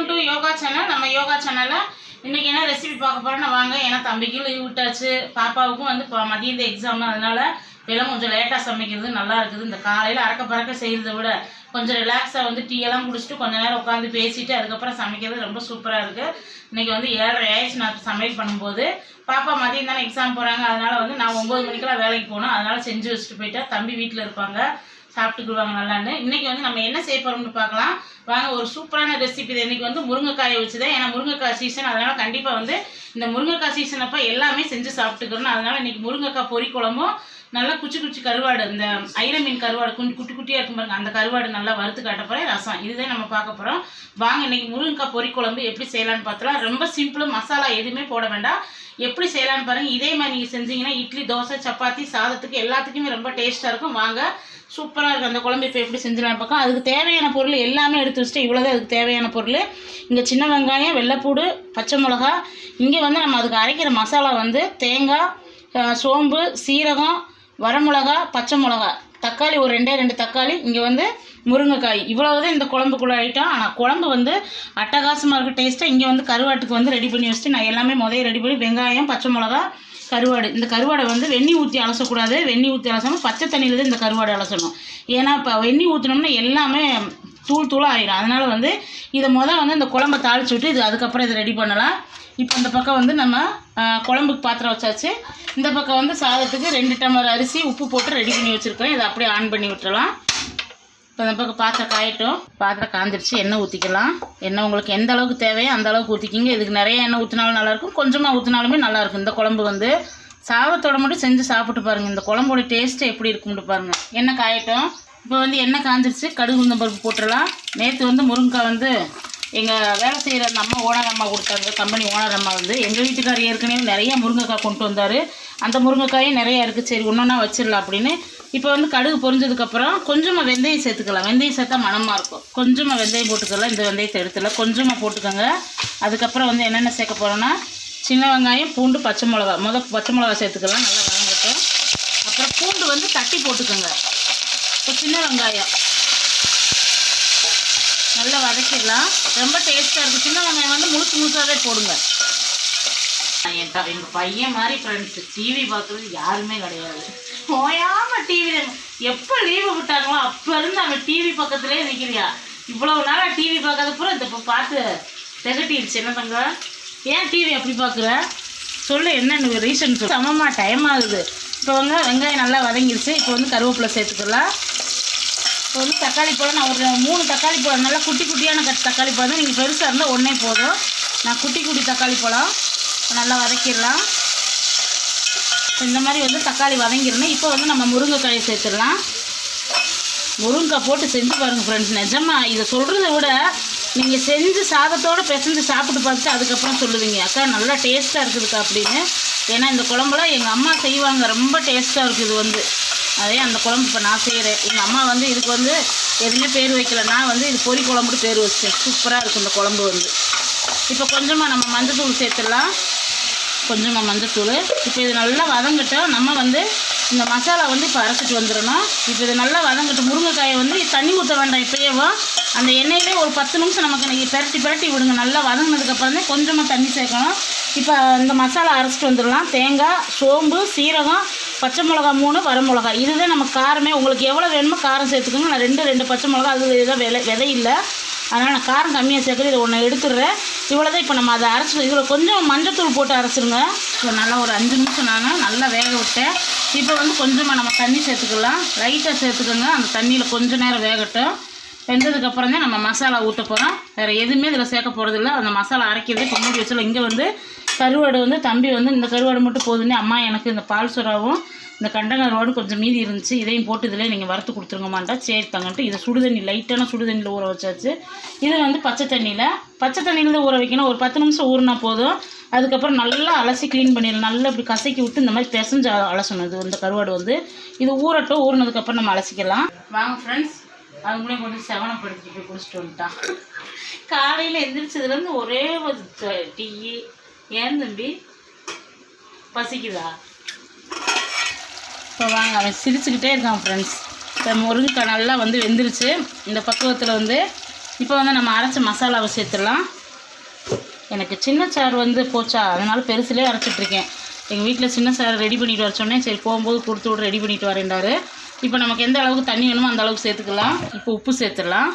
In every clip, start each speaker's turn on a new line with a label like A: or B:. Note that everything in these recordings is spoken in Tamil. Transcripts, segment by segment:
A: வெல்கம் டு யோகா சேனல் நம்ம யோகா சேனலில் இன்றைக்கி என்ன ரெசிபி பார்க்க போகிறோம்னா வாங்க. ஏன்னா தம்பிக்கும் லீவ் விட்டாச்சு. பாப்பாவுக்கும் வந்து இப்போ மதியம் எக்ஸாம் அதனால் இப்போலாம் கொஞ்சம் லேட்டாக சமைக்கிறது நல்லா இருக்குது. இந்த காலையில் அறக்க பறக்க செய்கிறத விட கொஞ்சம் ரிலாக்ஸாக வந்து டீ எல்லாம் குடிச்சிட்டு கொஞ்ச நேரம் உட்காந்து பேசிட்டு அதுக்கப்புறம் சமைக்கிறது ரொம்ப சூப்பராக இருக்குது இன்றைக்கி வந்து ஏழரை ஆயிடுச்சு நான் சமையல் பண்ணும்போது. பாப்பா மதியம் தானே எக்ஸாம் போகிறாங்க அதனால் வந்து நான் ஒம்பது மணிக்கெல்லாம் வேலைக்கு போகணும். அதனால் செஞ்சு வச்சுட்டு போயிட்டா தம்பி வீட்டில் இருப்பாங்க சாப்பிட்டுக்குவாங்க நல்லான்னு. இன்றைக்கி வந்து நம்ம என்ன செய்ய போகிறோம்னு பார்க்கலாம். வாங்க ஒரு சூப்பரான ரெசிபி இது. இன்றைக்கி வந்து முருங்கைக்காயை வச்சு தான் ஏன்னா முருங்கைக்காய் சீசன் அதனால் கண்டிப்பாக வந்து இந்த முருங்கைக்காய் சீசன் அப்போ எல்லாமே செஞ்சு சாப்பிட்டுக்கிறோம் அதனால் இன்றைக்கி முருங்கைக்காய் பொரி குழம்பும் நல்லா குச்சி குச்சி கருவாடு இந்த ஐர மீன் கருவாடு குஞ்சு குட்டி குட்டியாக இருக்கும் பாருங்க அந்த கருவாடு நல்லா வறுத்து காட்ட போகிறேன் ரசம். இதுதான் நம்ம பார்க்க போகிறோம் வாங்க இன்னைக்கு முருங்கைக்காய் பொரி குழம்பு எப்படி செய்யலாம்னு பார்த்தலாம் ரொம்ப சிம்பிள் மசாலா எதுவுமே போட வேண்டாம். எப்படி செய்யலாம்னு பாருங்கள் இதே மாதிரி நீங்கள் செஞ்சீங்கன்னா இட்லி தோசை சப்பாத்தி சாதத்துக்கு எல்லாத்துக்குமே ரொம்ப டேஸ்ட்டாக இருக்கும். வாங்க சூப்பராக இருக்கும் அந்த குழம்பு இப்போ எப்படி செஞ்சிடலாம் பார்க்கும் அதுக்கு தேவையான பொருள் எல்லாமே எடுத்து வச்சுட்டு இவ்வளோதான் அதுக்கு தேவையான பொருள். இங்கே சின்ன வெங்காயம் வெள்ளைப்பூடு பச்சை மிளகா. இங்கே வந்து நம்ம அதுக்கு அரைக்கிற மசாலா வந்து தேங்காய் சோம்பு சீரகம் வரமிளகா பச்சை மிளகா. தக்காளி ஒரு ரெண்டே ரெண்டு தக்காளி இங்கே வந்து முருங்கைக்காய். இவ்வளவுதான் இந்த குழம்புக்குள்ள ஐட்டம் ஆனால் குழம்பு வந்து அட்டகாசமாக இருக்க டேஸ்ட்டாக இங்கே வந்து கருவாட்டுக்கு வந்து ரெடி பண்ணி வச்சுட்டு நான் எல்லாமே முதல்ல ரெடி பண்ணி வெங்காயம் பச்சை மிளகா கருவாடு. இந்த கருவாடை வந்து வெண்ணி ஊற்றி அலசக்கூடாது. வெண்ணி ஊற்றி அலசாமல் பச்சை தண்ணியில் தான் இந்த கருவாடை அலசணும். ஏன்னா இப்போ வெண்ணி ஊற்றினோம்னா எல்லாமே தூள் தூளாக ஆயிரும். அதனால் வந்து இதை முதல் வந்து இந்த குழம்ப தாளிச்சு விட்டு இது அதுக்கப்புறம் இதை ரெடி பண்ணலாம். இப்போ இந்த பக்கம் வந்து நம்ம குழம்புக்கு பாத்திரம் வச்சாச்சு. இந்த பக்கம் வந்து சாதத்துக்கு ரெண்டு டம்ளர் அரிசி உப்பு போட்டு ரெடி பண்ணி வச்சுருக்கோம். இதை அப்படியே ஆன் பண்ணி விட்டுறலாம். இப்போ இந்த பக்கம் பாத்திரம் காயட்டும். பாத்திரம் காஞ்சிருச்சு. எண்ணெய் ஊற்றிக்கலாம் எண்ணெய் உங்களுக்கு எந்த அளவுக்கு தேவையோ அந்த அளவுக்கு ஊற்றிக்கிங்க இதுக்கு நிறைய எண்ணெய் ஊற்றினாலும் நல்லாயிருக்கும். கொஞ்சமாக ஊற்றினாலுமே நல்லாயிருக்கும். இந்த குழம்பு வந்து சாதத்தோட மட்டும் செஞ்சு சாப்பிட்டு பாருங்கள் இந்த குழம்போட டேஸ்ட்டு எப்படி இருக்கும்னு பாருங்கள் எண்ணெய் காயட்டும். இப்போ வந்து எண்ணெய் காஞ்சிருச்சு. கடுகு உளுந்தம் பருப்பு போட்டுடலாம் நேற்று வந்து முருங்கைக்காய் வந்து எங்கள் வேலை செய்கிற அந்த அம்மா ஓனர் அம்மா கொடுத்தாங்க. கம்பெனி ஓனர் அம்மா வந்து எங்கள் வீட்டுக்காரர் ஏற்கனவே நிறைய முருங்கைக்காய் கொண்டு வந்தார். அந்த முருங்கைக்காயும் நிறையா இருக்குது சரி ஒன்றா வச்சிடலாம் அப்படின்னு. இப்போ வந்து கடுகு பொரிஞ்சதுக்கப்புறம் கொஞ்சமாக வெந்தயம் சேர்த்துக்கலாம். வெந்தயம் சேர்த்தா மணமாக இருக்கும். கொஞ்சமாக வெந்தயம் போட்டுக்கலாம். இந்த வெந்தயத்தை எடுத்துல கொஞ்சமாக போட்டுக்கோங்க. அதுக்கப்புறம் வந்து என்னென்ன சேர்க்க போகிறோன்னா சின்ன வெங்காயம் பூண்டு பச்சை மிளகா. முத பச்சை மிளகா சேர்த்துக்கலாம். நல்லா வதங்கட்டும். அப்புறம் பூண்டு வந்து தட்டி போட்டுக்கோங்க. இப்போ சின்ன வெங்காயம். நல்லா வதக்கிடலாம். ரொம்ப டேஸ்ட்டாக இருக்குது சின்ன வெங்காயம் வந்து முழுசு முழுசாவே போடுங்க. என் த- பையன் மாதிரி ஃப்ரெண்ட்ஸ் டிவி பார்க்குறது யாருமே கிடையாது. ஓயாம டிவி எப்போ லீவு விட்டாங்களோ அப்போ இருந்து அவன் டிவி பக்கத்துலேயே நிற்கிறியா இவ்வளவு நாளாக டிவி பார்க்காத பூரா இந்த இப்போ பார்த்து திகட்டிடுச்சு என்ன தங்க? ஏன் டிவி அப்படி பார்க்குற? சொல்லு என்னன்னு ரீசன் சொல்லு. சமமாக டைம் ஆகுது. இப்போ வந்து வெங்காயம் நல்லா வதங்கிடுச்சு இப்போ வந்து கருவேப்பிலை சேர்த்துக்கலாம். இப்போ வந்து தக்காளி பழம் நான் ஒரு மூணு தக்காளி பழம் நல்லா குட்டி குட்டியான கட் தக்காளி பழம் தான் நீங்கள் பெருசாக இருந்தால் ஒன்றே போதும். நான் குட்டி குட்டி தக்காளி பழம் நல்லா வதக்கிடலாம். இந்த மாதிரி வந்து தக்காளி வதங்கிடணும். இப்போ வந்து நம்ம முருங்கைக்காயை சேர்த்துடலாம். முருங்கைக்காய் போட்டு செஞ்சு பாருங்கள் ஃப்ரெண்ட்ஸ் நிஜமாக இதை சொல்கிறத விட நீங்கள் செஞ்சு சாதத்தோடு பிசைஞ்சு சாப்பிட்டு பார்த்துட்டு அதுக்கப்புறம் சொல்லுவீங்க. அக்கா நல்லா டேஸ்ட்டாக இருக்குதுக்கா அப்படின்னு. ஏன்னா இந்த குழம்புலாம் எங்கள் அம்மா செய்வாங்க. ரொம்ப டேஸ்ட்டாக இருக்குது இது வந்து. அதே அந்த குழம்பு இப்போ நான் செய்கிறேன் எங்கள் அம்மா வந்து இதுக்கு வந்து எதுவுமே பேர் வைக்கல. நான் வந்து இது பொறி குழம்புட்டு பேர் வச்சேன் சூப்பராக இருக்கும் இந்த குழம்பு வந்து. இப்போ கொஞ்சமாக நம்ம மஞ்சத்தூள் சேர்த்துடலாம். கொஞ்சமாக மஞ்சத்தூள். இப்போ இது நல்லா வதங்கட்டும் நம்ம வந்து இந்த மசாலா வந்து இப்போ அரைச்சிட்டு வந்துடணும். இப்போ இது நல்லா வதங்கட்டும் முருங்கைக்காயை வந்து தண்ணி ஊற்ற வேண்டாம் இப்போயேவும் அந்த எண்ணெயிலே ஒரு பத்து நிமிஷம் நமக்கு இன்றைக்கி பிரட்டி பிரட்டி விடுங்க. நல்லா வதங்கினதுக்கப்புறம் தான் கொஞ்சமாக தண்ணி சேர்க்கணும். இப்போ இந்த மசாலா அரைச்சிட்டு வந்துடலாம். தேங்காய் சோம்பு சீரகம் பச்சை மிளகா மூணு வரமிளகா இதுதான் நம்ம காரமே. உங்களுக்கு எவ்வளோ வேணுமோ காரம் சேர்த்துக்கோங்க. நான் ரெண்டு ரெண்டு பச்சை மிளகா அது இதான் விலை விதை இல்லை. அதனால் நான் காரம் கம்மியாக சேர்க்குறது இதை ஒன்று எடுத்துடுறேன். இவ்வளோ தான் இப்போ நம்ம அதை அரைச்சி இதில் கொஞ்சம் மஞ்சத்தூள் போட்டு அரைச்சிருங்க இப்போ நல்லா ஒரு அஞ்சு நிமிஷம் நான் நல்லா வேக விட்டேன். இப்போ வந்து கொஞ்சமாக நம்ம தண்ணி சேர்த்துக்கலாம். லைட்டாக சேர்த்துக்கோங்க. அந்த தண்ணியில் கொஞ்சம் நேரம் வேகட்டும். வெந்ததுக்கப்புறம் தான் நம்ம மசாலா ஊற்ற போகிறோம் வேறு எதுவுமே இதில் சேர்க்க போகிறதில்ல அந்த மசாலா அரைக்கிறதே இப்போ மூடி வச்சுல இங்கே வந்து கருவாடு வந்து தம்பி வந்து இந்த கருவாடு மட்டும் போதுன்னு அம்மா எனக்கு இந்த பால் சுறாவும் இந்த கண்டங்கருவாடும் கொஞ்சம் மீதி இருந்துச்சு. இதையும் போட்டு இதில் நீங்கள் வறுத்து கொடுத்துருங்கம்மாண்டா சரி தங்கன்ட்டு. இதை சுடுதண்ணி லைட்டான சுடுதண்ணியில் ஊற வச்சாச்சு. இது வந்து பச்சை தண்ணியில் பச்சை தண்ணியில் ஊற வைக்கணும். ஒரு பத்து நிமிஷம் ஊறினா போதும். அதுக்கப்புறம் நல்லா அலசி க்ளீன் பண்ணிடலாம். நல்லா இப்படி கசக்கி விட்டு இந்த மாதிரி பிசைஞ்சு அலசணும். இது இந்த கருவாடு வந்து. இது ஊறட்டும். ஊறினதுக்கப்புறம் நம்ம அலசிக்கலாம். வாங்க ஃப்ரெண்ட்ஸ் அவங்களையும் கொண்டு செவனப்படுத்திட்டு போய் குடிச்சிட்டு வந்துட்டான் காலையில் எந்திரிச்சதுலேருந்து ஒரே ஒரு டீ ஏன் தம்பி? பசிக்குதா? இப்போ வாங்க அவன் சிரிச்சுக்கிட்டே இருக்கான் ஃப்ரெண்ட்ஸ் இப்போ முருங்கைக்காய் நல்லா வந்து வெந்துருச்சு. இந்த பக்குவத்தில் வந்து இப்போ வந்து நம்ம அரைச்ச மசாலாவை சேர்த்துடலாம். எனக்கு சின்ன சாறு வந்து போச்சா அதனால் பெருசுலேயே அரைச்சிட்ருக்கேன் எங்கள் வீட்டில் சின்ன சாறு ரெடி பண்ணிட்டு வர சொன்னேன். சரி போகும்போது கொடுத்து விட்டு ரெடி பண்ணிட்டு வரேன்டாரு. இப்போ நமக்கு எந்த அளவுக்கு தண்ணி வேணுமோ அந்த அளவுக்கு சேர்த்துக்கலாம். இப்போ உப்பு சேர்த்துடலாம்.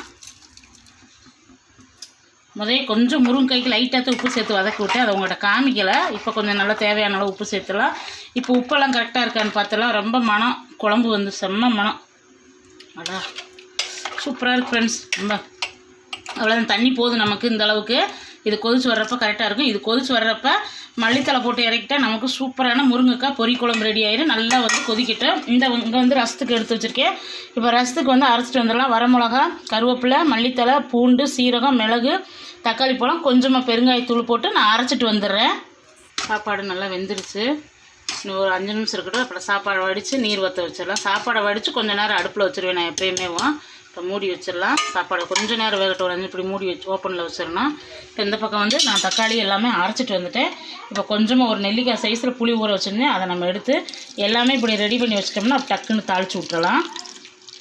A: முதல்ல கொஞ்சம் முருங்கைக்கு லைட்டாக உப்பு சேர்த்து வதக்கி விட்டு அதை உங்கள்கிட்ட காமிக்கலை. இப்போ கொஞ்சம் நல்லா தேவையான அளவு உப்பு சேர்த்துலாம் இப்போ உப்பெல்லாம் கரெக்டாக இருக்கான்னு பார்த்தலாம் ரொம்ப மனம் குழம்பு வந்து செம்ம மனம் அடா சூப்பராக இருக்கு ஃப்ரெண்ட்ஸ் ரொம்ப. அவ்வளோதான் தண்ணி போதும் நமக்கு இந்த அளவுக்கு. இது கொதிச்சு வர்றப்ப கரெக்டாக இருக்கும். இது கொதிச்சு வர்றப்ப மல்லித்தலை போட்டு இறக்கிட்டா நமக்கு சூப்பரான முருங்கைக்காய் பொரி குழம்பு ரெடி ஆயிடும் நல்லா வந்து கொதிக்கிட்டோம். இந்த இங்கே வந்து ரசத்துக்கு எடுத்து வச்சுருக்கேன். இப்போ ரசத்துக்கு வந்து அரைச்சிட்டு வந்துடலாம். வரமிளகா கருவேப்பிலை மல்லித்தலை பூண்டு சீரகம் மிளகு தக்காளி பழம் கொஞ்சமாக பெருங்காயத்தூள் போட்டு நான் அரைச்சிட்டு வந்துடுறேன். சாப்பாடு நல்லா வெந்துருச்சு. இன்னும் ஒரு அஞ்சு நிமிஷம் இருக்கட்டும். அப்புறம் சாப்பாடை வடித்து நீர் வற்ற வச்சிடலாம். சாப்பாடை வடித்து கொஞ்ச நேரம் அடுப்பில் வச்சிருவேன் நான் எப்பயுமே. இப்போ மூடி வச்சிடலாம். சாப்பாடை கொஞ்சம் நேரம் வேகட்டும். ஒரு அஞ்சு இப்படி மூடி வச்சு ஓப்பனில் வச்சிடணும். இப்போ இந்த பக்கம் வந்து நான் தக்காளி எல்லாமே அரைச்சிட்டு வந்துட்டேன். இப்போ கொஞ்சமாக ஒரு நெல்லிக்காய் சைஸில் புளி ஊற வச்சுருந்தேன். அதை நம்ம எடுத்து எல்லாமே இப்படி ரெடி பண்ணி வச்சிட்டோம்னா டக்குன்னு தாளித்து விட்டுறலாம்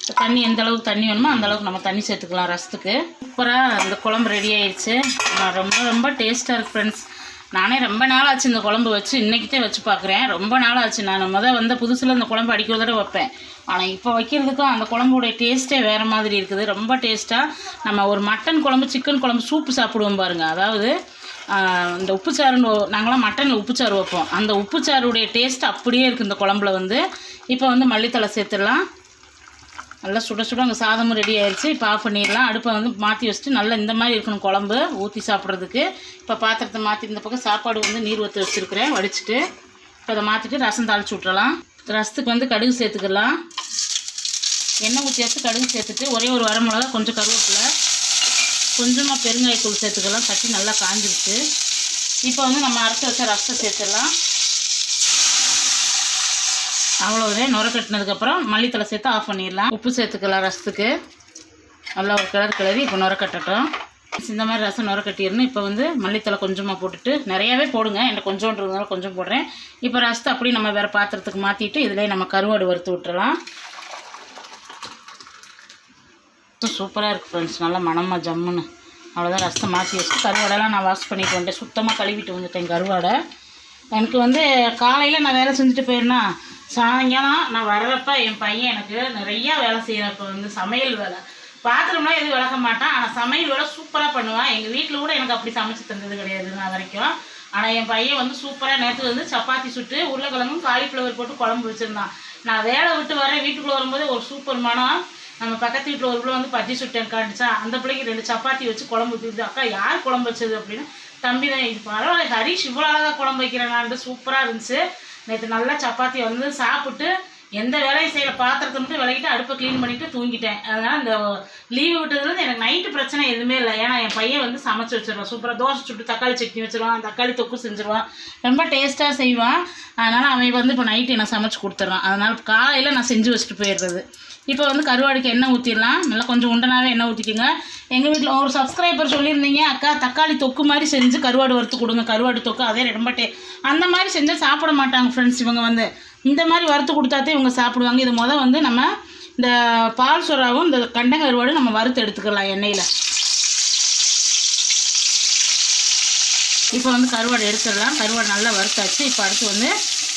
A: இப்போ தண்ணி எந்த அளவுக்கு தண்ணி வேணுமோ அந்த அளவுக்கு நம்ம தண்ணி சேர்த்துக்கலாம் ரசத்துக்கு. சூப்பராக இந்த குழம்பு ரெடி ஆயிடுச்சு நான் ரொம்ப ரொம்ப டேஸ்ட்டாக இருக்குது ஃப்ரெண்ட்ஸ் நானே ரொம்ப நாள் ஆச்சு இந்த குழம்பு வச்சு. இன்றைக்கிட்டே வச்சு பார்க்குறேன் ரொம்ப நாள் ஆச்சு நான் முதல் வந்த புதுசில் இந்த குழம்பு அடிக்கிறதோட வைப்பேன். ஆனால் இப்போ வைக்கிறதுக்கும் அந்த குழம்புடைய டேஸ்ட்டே வேறு மாதிரி இருக்குது. ரொம்ப டேஸ்ட்டாக நம்ம ஒரு மட்டன் குழம்பு சிக்கன் குழம்பு சூப்பு சாப்பிடுவோம் பாருங்கள் அதாவது இந்த உப்புச்சாறுன்னு நாங்களாம் மட்டனில் உப்புச்சாறு வைப்போம். அந்த உப்புச்சாருடைய டேஸ்ட் அப்படியே இருக்குது இந்த குழம்புல வந்து. இப்போ வந்து மல்லித்தலை சேர்த்துடலாம். நல்லா சுட சுட அங்கே சாதமும் ரெடி ஆயிடுச்சு இப்போ ஆஃப் பண்ணிடலாம். அடுப்பை வந்து மாற்றி வச்சுட்டு நல்லா இந்த மாதிரி இருக்கணும் குழம்பு ஊற்றி சாப்பிட்றதுக்கு. இப்போ பாத்திரத்தை மாற்றி இந்த பக்கம் சாப்பாடு வந்து நீர் ஊற்றி வச்சுருக்கிறேன். வடிச்சிட்டு இப்போ அதை மாற்றிட்டு ரசம் தாளிச்சு விட்றலாம் ரசத்துக்கு வந்து கடுகு சேர்த்துக்கலாம். எண்ணெய் ஊற்றி வச்சு கடுகு சேர்த்துட்டு ஒரே ஒரு வரமிளகா கொஞ்சம் கருவேப்பிலை கொஞ்சமாக பெருங்காயத்தூள் சேர்த்துக்கலாம். கட்டி நல்லா காஞ்சிருச்சு. இப்போ வந்து நம்ம அரைச்சி வச்ச ரசத்தை சேர்த்துடலாம். அவ்வளோதே நுர கட்டினதுக்கப்புறம் மல்லித்தலை சேர்த்து ஆஃப் பண்ணிடலாம். உப்பு சேர்த்துக்கலாம் ரசத்துக்கு. நல்லா ஒரு கிளறு கிளறி இப்போ நுர கட்டட்டும். இந்த மாதிரி ரசம் நுர கட்டிடணும். இப்போ வந்து மல்லித்தலை கொஞ்சமாக போட்டுட்டு நிறையாவே போடுங்க. என்கிட்ட கொஞ்சோன்றதுனால கொஞ்சம் போடுறேன். இப்போ ரசத்தை அப்படியே நம்ம வேறு பாத்திரத்துக்கு மாற்றிட்டு இதிலே நம்ம கருவாடு வறுத்து விட்டுறலாம். சூப்பராக இருக்குது ஃப்ரெண்ட்ஸ் நல்லா மணமாக ஜம்முன்னு. அவ்வளோதான் ரசத்தை மாற்றி வச்சு கருவாடெல்லாம் நான் வாஷ் பண்ணிட்டு வந்துட்டேன். சுத்தமாக கழுவிட்டு வந்துட்டேன் கருவாடை. எனக்கு வந்து காலையில் நான் வேலை செஞ்சுட்டு போயிருந்தேன். சாயங்காலம் நான் வர்றப்ப என் பையன் எனக்கு நிறையா வேலை செய்கிறப்ப வந்து சமையல் வேலை. பாத்திரம்லாம் எதுவும் விளக்க மாட்டான். ஆனால் சமையல் வேலை சூப்பராக பண்ணுவான். எங்கள் வீட்டில் கூட எனக்கு அப்படி சமைச்சு தந்தது கிடையாது நான் வரைக்கும். ஆனால் என் பையன் வந்து சூப்பராக நேற்று வந்து சப்பாத்தி சுட்டு உருளைக்கிழங்கும் காலிஃப்ளவர் போட்டு குழம்பு வச்சுருந்தான். நான் வேலை விட்டு வரேன் வீட்டுக்குள்ளே வரும்போது ஒரு சூப்பர் மனம். நம்ம பக்கத்து வீட்டில் ஒரு பிள்ளை வந்து பஜ்ஜி சுட்டேன் காட்டுச்சா அந்த பிள்ளைக்கு ரெண்டு சப்பாத்தி வச்சு குழம்பு ஊற்றிது அக்கா யார் குழம்பு வச்சது? அப்படின்னு தம்பி தான் இது பரவாயில்ல ஹரிஷ் இவ்வளோ அழகாக குழம்பு வைக்கிறேனான்ட்டு சூப்பராக இருந்துச்சு. நேற்று நல்லா சப்பாத்தி வந்து சாப்பிட்டு எந்த வேலையும் செய்யல. பாத்திரத்தை மட்டும் விளக்கிட்டு அடுப்பை க்ளீன் பண்ணிட்டு தூங்கிட்டேன். அதனால் இந்த லீவு விட்டதுலேருந்து எனக்கு நைட்டு பிரச்சனை எதுவுமே இல்லை. ஏன்னா என் பையன் வந்து சமைச்சு வச்சிருவான். சூப்பராக தோசை சுட்டு தக்காளி சட்னி வச்சிருவான். தக்காளி தொக்கு செஞ்சுருவான். ரொம்ப டேஸ்ட்டாக செய்வான். அதனால் அவன் வந்து இப்போ நைட்டு நான் சமைச்சு கொடுத்துட்றான். அதனால் காலையில் நான் செஞ்சு வச்சுட்டு போயிடுறது. இப்போ வந்து கருவாடுக்கு எண்ணெய் ஊற்றிடலாம் நல்லா கொஞ்சம் உண்டனாவே எண்ணெய் ஊற்றிக்கோங்க எங்கள் வீட்டில் ஒரு சப்ஸ்கிரைபர் சொல்லியிருந்தீங்க அக்கா தக்காளி தொக்கு மாதிரி செஞ்சு கருவாடு வறுத்து கொடுங்க. கருவாடு தொக்கு அதே ரொம்ப டே அந்த மாதிரி செஞ்சால் சாப்பிட மாட்டாங்க ஃப்ரெண்ட்ஸ் இவங்க வந்து. இந்த மாதிரி வறுத்து கொடுத்தாத்தே இவங்க சாப்பிடுவாங்க. இது மொதல் வந்து நம்ம இந்த பால் சொராவும் இந்த கண்ட கருவாடும் நம்ம வறுத்து எடுத்துக்கலாம் எண்ணெயில். இப்போ வந்து கருவாடு எடுத்துடலாம். கருவாடு நல்லா வறுத்தாச்சு. இப்போ அடுத்து வந்து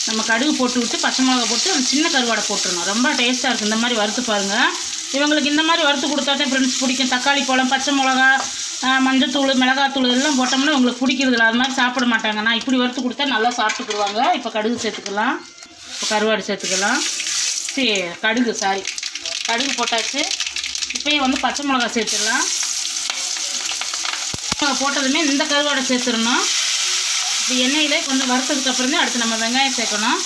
A: நம்ம கடுகு போட்டு விட்டு பச்சை மிளகா போட்டு அந்த சின்ன கருவாடை போட்டுடணும். ரொம்ப டேஸ்ட்டாக இருக்குது இந்த மாதிரி வறுத்து பாருங்கள் இவங்களுக்கு இந்த மாதிரி வறுத்து கொடுத்தா தான் ஃப்ரெண்ட்ஸ் பிடிக்கும். தக்காளி பழம் பச்சை மிளகா மஞ்சத்தூள் மிளகாத்தூள் இதெல்லாம் போட்டோம்னா உங்களுக்கு பிடிக்கிறதில்ல. அது மாதிரி சாப்பிட மாட்டாங்க. நான் இப்படி வறுத்து கொடுத்தா நல்லா சாப்பிட்டுக்குருவாங்க இப்போ கடுகு சேர்த்துக்கலாம். கருவாடு சேர்த்துக்கலாம். சரி கடுகு சாரி கடுகு போட்டாச்சு. இப்போயும் வந்து பச்சை மிளகா சேர்த்துடலாம். போட்டதுமே இந்த கருவாடை சேர்த்துடணும். இப்போ எண்ணெயிலே கொஞ்சம் வறுத்ததுக்கு அப்புறமே தான் அடுத்து நம்ம வெங்காயம் சேர்க்கணும்.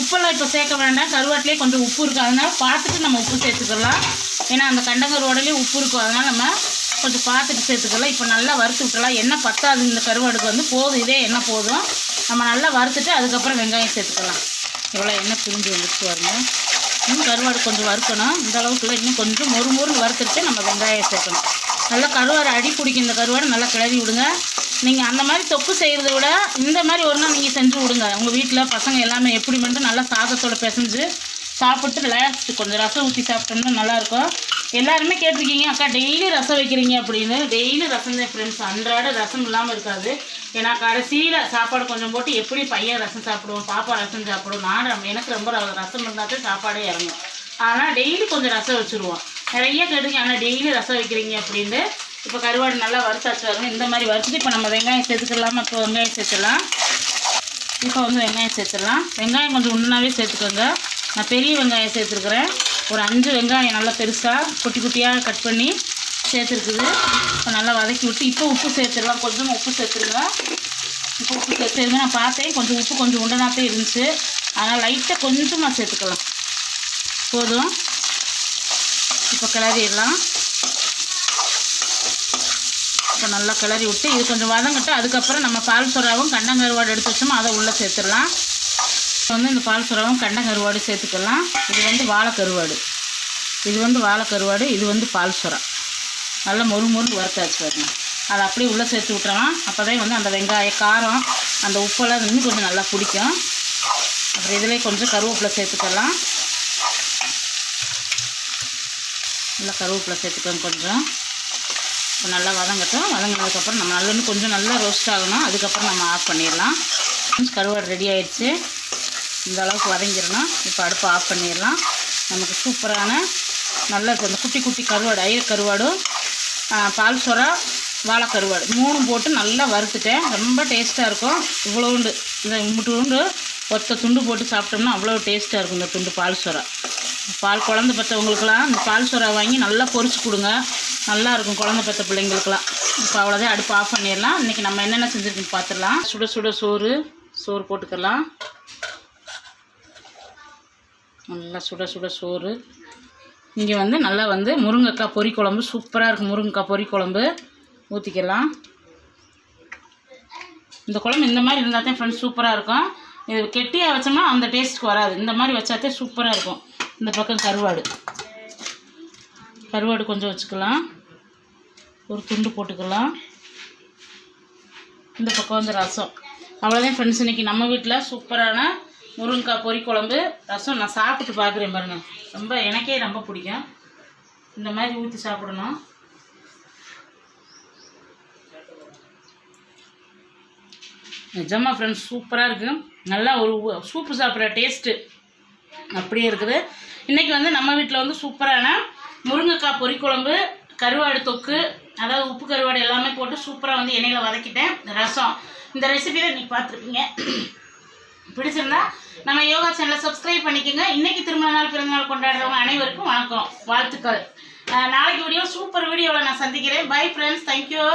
A: உப்பெல்லாம் இப்போ சேர்க்க வேண்டாம். கருவாட்டிலே கொஞ்சம் உப்பு இருக்குது அதனால் பார்த்துட்டு நம்ம உப்பு சேர்த்துக்கலாம். ஏன்னா அந்த கண்டங்கருவாடிலே உப்பு இருக்கும். அதனால் நம்ம கொஞ்சம் பார்த்துட்டு சேர்த்துக்கலாம். இப்போ நல்லா வறுத்து விட்டுலாம் எண்ணெய் பத்தாது இந்த கருவாடுக்கு வந்து. போதும். இதே எண்ணெய் போதும். நம்ம நல்லா வறுத்துட்டு அதுக்கப்புறம் வெங்காயம் சேர்த்துக்கலாம். எவ்வளோ எண்ணெய் பிரிஞ்சு வந்துச்சு பாருங்க. இன்னும் கருவாடு கொஞ்சம் வறுக்கணும். இந்த அளவுக்குள்ள இன்னும் கொஞ்சம் மொறு மொறுன்னு வறுத்துட்டு நம்ம வெங்காயம் சேர்க்கணும். நல்லா கருவாடு அடி பிடிக்கும் இந்த கருவாடு நல்லா கிளறி விடுங்க. நீங்கள் அந்த மாதிரி தொப்பு செய்கிறத விட இந்த மாதிரி ஒரு நாள் நீங்கள் செஞ்சு விடுங்க. உங்கள் வீட்டில் பசங்க எல்லாமே எப்படி மட்டும் நல்லா சாதத்தோட பிசைஞ்சு சாப்பிட்டு லாஸ்ட்டு கொஞ்சம் ரசம் ஊற்றி சாப்பிட்டோம்னா நல்லாயிருக்கும் எல்லாருமே கேட்டிருக்கீங்க அக்கா டெய்லி ரசம் வைக்கிறீங்க அப்படின்னு. டெய்லி ரசம் தான் ஃப்ரெண்ட்ஸ் அன்றாட ரசம் இல்லாமல் இருக்காது. ஏன்னா கடைசியில் சாப்பாடு கொஞ்சம் போட்டு எப்படி பையன் ரசம் சாப்பிடுவோம் பாப்பா ரசம் சாப்பிடுவோம் நான் எனக்கு ரொம்ப ரசம் இருந்தால் தான் சாப்பாடே இறங்கும். ஆனால் டெய்லி கொஞ்சம் ரசம் வச்சுருவோம் நிறைய கேட்டுங்க ஆனால் டெய்லி ரசம் வைக்கிறீங்க அப்படின்னு இப்போ கருவாடு நல்லா வறுத்தாச்சு வரும் இந்த மாதிரி வறுத்துட்டு இப்போ நம்ம வெங்காயம் சேர்த்துக்கலாமா இப்போ வெங்காயம் சேர்த்துடலாம். இப்போ வந்து வெங்காயம் சேர்த்துடலாம். வெங்காயம் கொஞ்சம் உண்ணாவே சேர்த்துக்கோங்க. நான் பெரிய வெங்காயம் சேர்த்துருக்குறேன். ஒரு அஞ்சு வெங்காயம் நல்லா பெருசாக குட்டி குட்டியாக கட் பண்ணி சேர்த்துருக்குது. இப்போ நல்லா வதக்கி விட்டு இப்போ உப்பு சேர்த்துருவேன் கொஞ்சம் உப்பு சேர்த்துருவேன் இப்போ உப்பு சேர்த்துருங்க நான் பார்த்தேன். கொஞ்சம் உப்பு கொஞ்சம் உண்டனாத்தே இருந்துச்சு. அதனால் லைட்டாக கொஞ்சமாக சேர்த்துக்கலாம். போதும். இப்போ கிளறிடலாம். இப்போ நல்லா கிளறி விட்டு இது கொஞ்சம் வதங்கட்டும். அதுக்கப்புறம் நம்ம பால் சுறாவும் கண்டங்கருவாடு எடுத்து வச்சோமோ அதை உள்ளே சேர்த்துடலாம். இப்போ வந்து இந்த பால் சுறாவும் கண்டங்கருவாடு சேர்த்துக்கலாம். இது வந்து வாழைக்கருவாடு. இது வந்து வாழைக்கருவாடு இது வந்து பால் சொரா நல்லா மொறு மொறு வறுத்தாச்சு பாருங்க. அதை அப்படியே உள்ளே சேர்த்து விட்டுறலாம். அப்போ தான் வந்து அந்த வெங்காய காரம் அந்த உப்பெல்லாம் இன்னும் கொஞ்சம் நல்லா பிடிக்கும். அப்புறம் இதிலே கொஞ்சம் கருவேப்பிலை சேர்த்துக்கலாம். நல்லா கருவேப்பிலை சேர்த்துக்கோங்க கொஞ்சம். இப்போ நல்லா வதங்கட்டும். வதங்கினதுக்கப்புறம் நம்ம நல்லா இன்னும் கொஞ்சம் நல்லா ரோஸ்ட் ஆகணும். அதுக்கப்புறம் நம்ம ஆஃப் பண்ணிடலாம். கருவாடு ரெடி ஆயிடுச்சு. இந்த அளவுக்கு வதங்கிடணும். இப்போ அடுப்பு ஆஃப் பண்ணிடலாம். நமக்கு சூப்பரான நல்ல இந்த குட்டி குட்டி கருவாடு ஐயர் கருவாடும் பால் சொரா வாழைக்கருவாடு. மூணும் போட்டு நல்லா வறுத்துட்டேன். ரொம்ப டேஸ்ட்டாக இருக்கும். இவ்வளோண்டு இந்த முட்டுண்டு ஒத்த துண்டு போட்டு சாப்பிட்டோம்னா அவ்வளோ டேஸ்ட்டாக இருக்கும் இந்த துண்டு பால் சொரா. பால் குழந்தை பெற்றவங்களுக்கெல்லாம் இந்த பால் சொரா வாங்கி நல்லா பொறிச்சு கொடுங்க. நல்லா இருக்கும் குழந்தை பெற்ற பிள்ளைங்களுக்குலாம் இப்போ அவ்வளோதான். அடுப்பு ஆஃப் பண்ணிடலாம். இன்றைக்கி நம்ம என்னென்ன செஞ்சுருக்குன்னு பார்த்துடலாம். சுட சுட சோறு சோறு போட்டுக்கலாம். நல்லா சுட சுட சோறு. இங்கே வந்து நல்லா வந்து முருங்கைக்காய் பொரி குழம்பு. சூப்பராக இருக்கும் முருங்கைக்காய் பொரி குழம்பு. ஊற்றிக்கலாம் இந்த குழம்பு இந்த மாதிரி இருந்தால் தான் ஃப்ரெண்ட்ஸ் சூப்பராக இருக்கும். இது கெட்டியாக வச்சோம்னா அந்த டேஸ்ட்டுக்கு வராது. இந்த மாதிரி வச்சாத்தே சூப்பராக இருக்கும். இந்த பக்கம் கருவாடு. கருவாடு கொஞ்சம் வச்சுக்கலாம். ஒரு துண்டு போட்டுக்கலாம். இந்த பக்கம் வந்து ரசம். அவ்வளோதான் ஃப்ரெண்ட்ஸ் இன்னைக்கு நம்ம வீட்டில் சூப்பரான முருங்கைக்காய் பொறி குழம்பு ரசம் நான் சாப்பிட்டு பார்க்குறேன் பாருங்கள் ரொம்ப எனக்கே ரொம்ப பிடிக்கும். இந்த மாதிரி ஊற்றி சாப்பிடணும். நிஜமாக ஃப்ரெண்ட்ஸ் சூப்பராக இருக்குது நல்லா ஒரு சூப்பு சாப்பிட்ற டேஸ்ட்டு அப்படியே இருக்குது. இன்றைக்கி வந்து நம்ம வீட்டில் வந்து சூப்பரான முருங்கைக்காய் பொரி குழம்பு கருவாடு தொக்கு அதாவது உப்பு கருவாடு எல்லாமே போட்டு சூப்பராக வந்து எண்ணெயில் வதக்கிட்டேன். ரசம். இந்த ரெசிபி தான் இன்றைக்கி பார்த்துருப்பீங்க. பிடிச்சிருந்தா நம்ம யோகா சேனலை சப்ஸ்கிரைப் பண்ணிக்கோங்க. இன்னைக்கு திருமண நாள் பிறந்த நாள் கொண்டாடுறவங்க அனைவருக்கும் வணக்கம் வாழ்த்துக்கள். நாளைக்கு வீடியோ சூப்பர் வீடியோவில் நான் சந்திக்கிறேன். Bye friends thank you